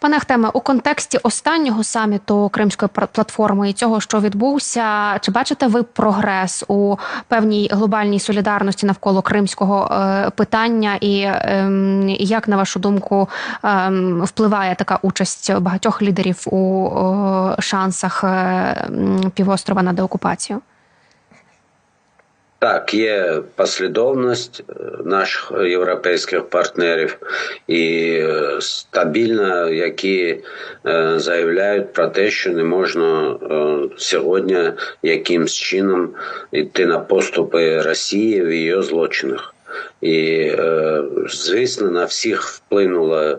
Пане Ахтеме, у контексті останнього саміту Кримської платформи і цього, що відбувся, чи бачите ви прогрес у певній глобальній солідарності навколо кримського е, питання? І ем, як на вашу думку ем, впливає така участь багатьох лідерів у шансах е, півострова на деокупацію? Так, є послідовність е, наших європейських партнерів і стабільна, стабільно, які е, заявляють про те, що не можна е, сьогодні якимсь чином йти на поступи Росії в її злочинах. І, е, звісно, на всіх вплинула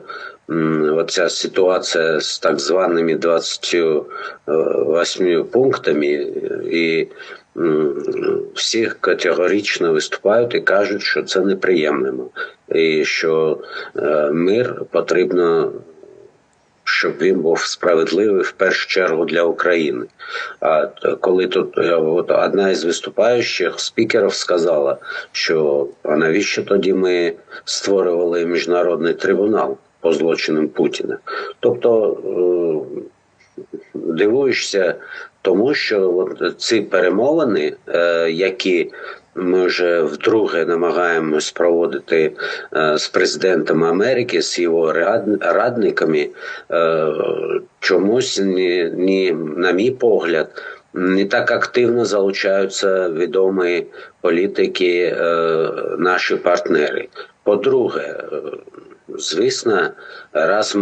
оця ситуація з так званими 28 пунктами, і всіх всі категорично виступають і кажуть, що це неприємно, і що е, мир потрібно. Щоб він був справедливий в першу чергу для України. А коли тут е, от одна із виступаючих спікерів сказала, що а навіщо тоді ми створювали міжнародний трибунал по злочинам Путіна? Тобто е, дивуєшся тому, що от ці перемовини, е, які ми вже вдруге намагаємось проводити е, з президентом Америки, з його радниками, е, чомусь ні, ні, на мій погляд. Не так активно залучаються відомі політики, е, наші партнери. По-друге, звісно, раз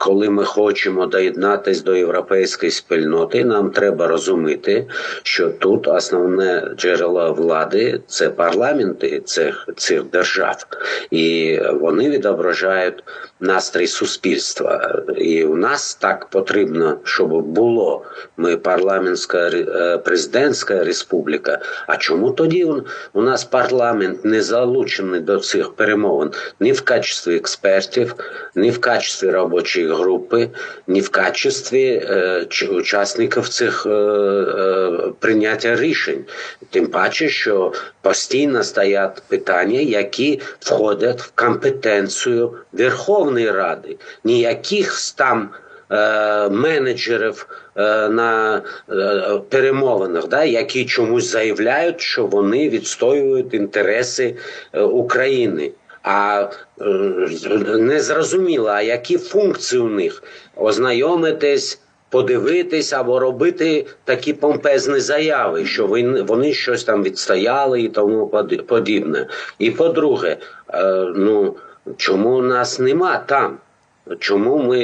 коли ми хочемо доєднатися до європейської спільноти, нам треба розуміти, що тут основне джерело влади це парламенти цих, цих держав, і вони відображають настрій суспільства. І у нас так потрібно, щоб було ми парламентська е, президентська республіка. А чому тоді у- нас парламент не залучений до цих перемовин ні в качестві експертів, ні в качестві робочої групи, ні в качестві е, учасників цих е, е, прийняття рішень. Тим паче, що постійно стоять питання, які входять в компетенцію Верховної Ради, ніяких там е, менеджерів е, на перемовинах, да, які чомусь заявляють, що вони відстоюють інтереси України. А е, не зрозуміло, а які функції у них ознайомитись, подивитись або робити такі помпезні заяви, що вони, щось там відстояли і тому подібне. І по-друге, е, ну чому нас нема там? Чому ми